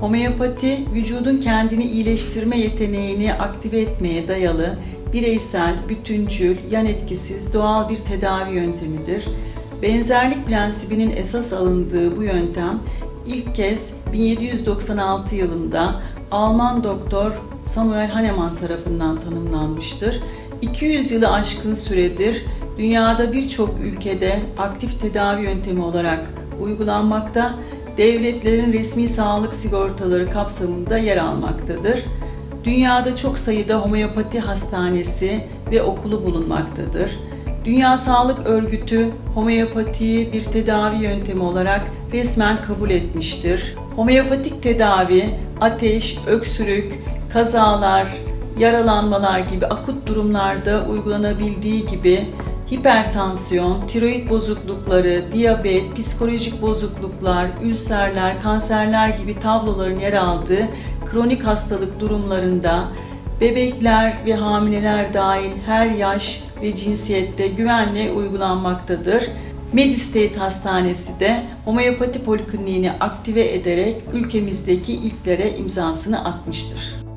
Homeopati, vücudun kendini iyileştirme yeteneğini aktive etmeye dayalı bireysel, bütüncül, yan etkisiz doğal bir tedavi yöntemidir. Benzerlik prensibinin esas alındığı bu yöntem ilk kez 1796 yılında Alman doktor Samuel Hahnemann tarafından tanımlanmıştır. 200 yılı aşkın süredir dünyada birçok ülkede aktif tedavi yöntemi olarak uygulanmakta, devletlerin resmi sağlık sigortaları kapsamında yer almaktadır. Dünyada çok sayıda homeopati hastanesi ve okulu bulunmaktadır. Dünya Sağlık Örgütü homeopatiyi bir tedavi yöntemi olarak resmen kabul etmiştir. Homeopatik tedavi ateş, öksürük, kazalar, yaralanmalar gibi akut durumlarda uygulanabildiği gibi hipertansiyon, tiroid bozuklukları, diyabet, psikolojik bozukluklar, ülserler, kanserler gibi tabloların yer aldığı kronik hastalık durumlarında bebekler ve hamileler dahil her yaş ve cinsiyette güvenle uygulanmaktadır. Medistate Hastanesi de homeopati polikliniğini aktive ederek ülkemizdeki ilklere imzasını atmıştır.